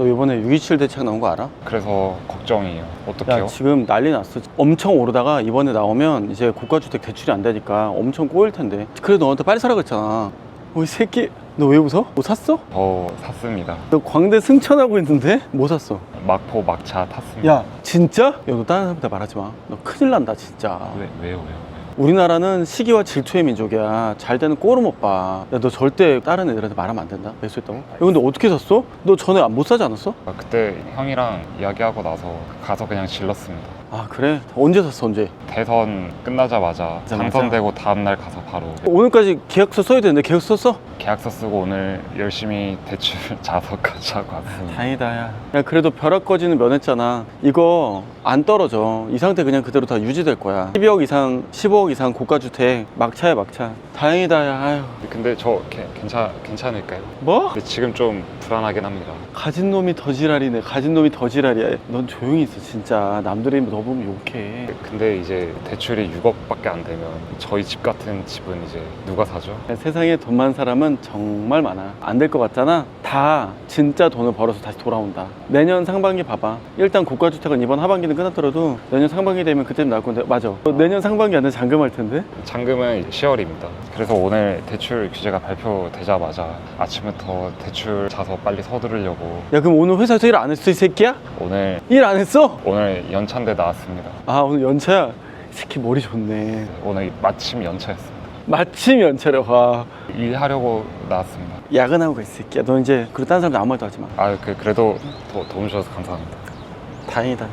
너 이번에 627 대책 나온 거 알아? 그래서 걱정이에요. 어떡해요? 야 지금 난리 났어 엄청 오르다가 이번에 나오면 이제 고가주택 대출이 안 되니까 엄청 꼬일 텐데 그래도 너한테 빨리 사라고 했잖아 어 이 새끼 너 왜 웃어? 뭐 샀어? 저 샀습니다. 너 광대 승천하고 있는데? 뭐 샀어? 막포 막차 탔습니다. 야 진짜? 야 너 다른 사람한테 말하지 마 너 큰일 난다 진짜 왜, 왜요, 왜요? 우리나라는 시기와 질투의 민족이야 잘 되는 꼴을 못봐야 너 절대 다른 애들한테 말하면 안 된다 매수했다고? 야 근데 어떻게 샀어? 너 전에 못 사지 않았어? 아, 그때 형이랑 이야기하고 나서 가서 그냥 질렀습니다. 아 그래? 언제 샀어 언제? 대선 끝나자마자 당선되고 다음날 가서 바로 오늘까지 계약서 써야 되는데 계약서 썼어? 계약서 쓰고 오늘 열심히 대출 자석까지 하고 왔습니다. 다행이다 야. 야 그래도 벼락 거지는 면했잖아 이거 안 떨어져 이 상태 그냥 그대로 다 유지될 거야 12억 이상 15억 이상 고가주택 막차야 막차 다행이다 야 아휴 근데 저 개- 괜찮, 괜찮을까요? 뭐? 근데 지금 좀 불안하긴 합니다. 가진 놈이 더 지랄이네 가진 놈이 더 지랄이야 넌 조용히 있어 진짜 남들이 너 보면 욕해 근데 이제 대출이 6억밖에 안 되면 저희 집 같은 집은 이제 누가 사죠? 야, 세상에 돈 많은 사람은 정말 많아 안 될 것 같잖아 다 진짜 돈을 벌어서 다시 돌아온다 내년 상반기 봐봐 일단 고가주택은 이번 하반기는 끝났더라도 내년 상반기 되면 그때는 나올 건데 맞아 너 내년 상반기 안에 잔금할 텐데 잔금은 10월입니다. 그래서 오늘 대출 규제가 발표되자마자 아침부터 대출 자서 빨리 서두르려고 야 그럼 오늘 회사에서 일 안 했어 이 새끼야? 오늘 일 안 했어? 오늘 연차인데 나 왔습니다. 아 오늘 연차야 이 새끼 머리 좋네 오늘 마침 연차였습니다. 마침 연차래 와 일하려고 나왔습니다. 야근하고 가 이 새끼야 너 이제 그리고 다른 사람들 아무 말도 하지 마 아, 그, 그래도 도, 도움 주셔서 감사합니다. 다행이다